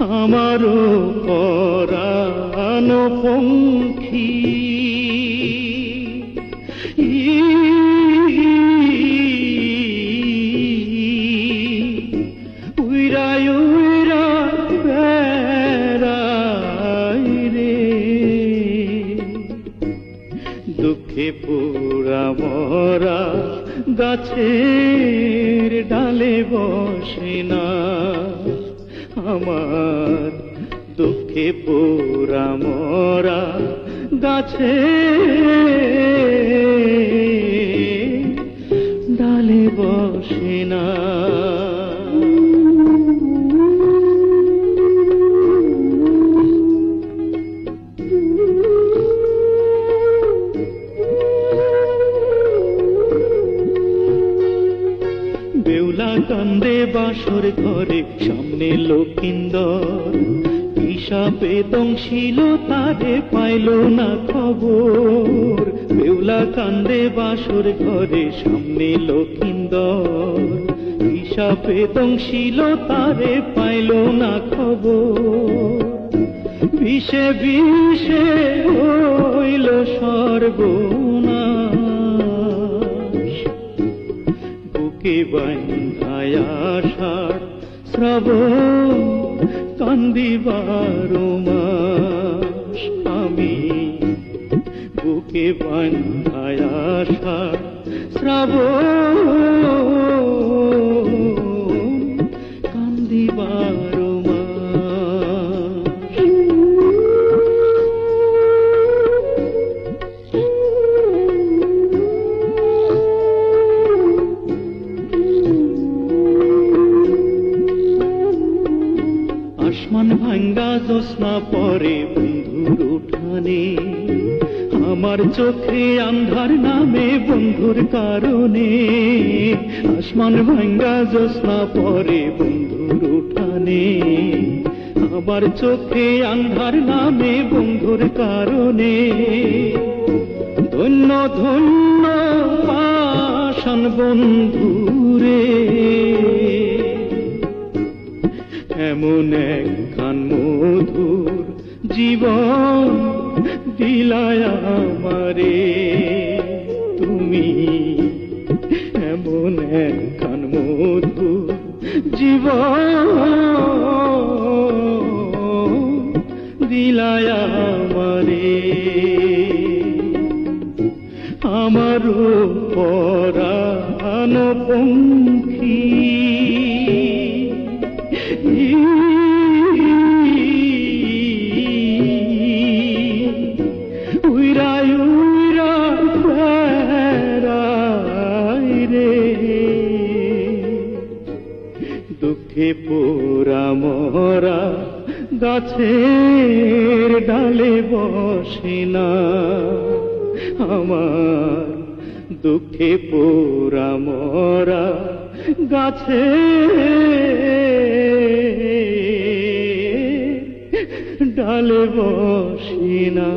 আমারও পরানো পঙ্খী। দুঃখে মরা গাছের ডালে বসে না আমার দুঃখে পুরা মরা গাছে। ডালে বসে না কান্দে বাসর ঘরে, সামনে লক্ষিন্দর। হিসাবে দংশিল তারে পাইল না খবর। বেউলা কান্দে বাসর ঘরে, সামনে লক্ষিন্দর। হিসাবে দংশিল তারে পাইল না খবর। বিষে বিষে হইল সর্বনাশ। বুকে বান্ধায় আষাঢ় শ্রাবণ কান্দিবার মাস আমি বুকে বান্ধায় আষাঢ় শ্রাবণ ভাঙ্গা জোৎস্না পরে বন্ধুর উঠানে। আমার চোখে আন্ধার নামে বন্ধুর কারণে। আসমান ভাঙ্গা জোৎস্না পরে বন্ধুর উঠানে। আমার চোখে আন্ধার নামে বন্ধুর কারণে। ধন্য ধন্য পাশান বন্ধুরে। এমন একখান মধুর জীবন দিলায় আমারে। তুমি এমন একখান মধুর জীবন দিলায় আমারে। আমারও পরাণ পঙ্খী দুঃখে পোড়া মরা গাছের ডালে বসে না। আমার দুঃখে পোড়া মরা গাছে ডালে বসে না।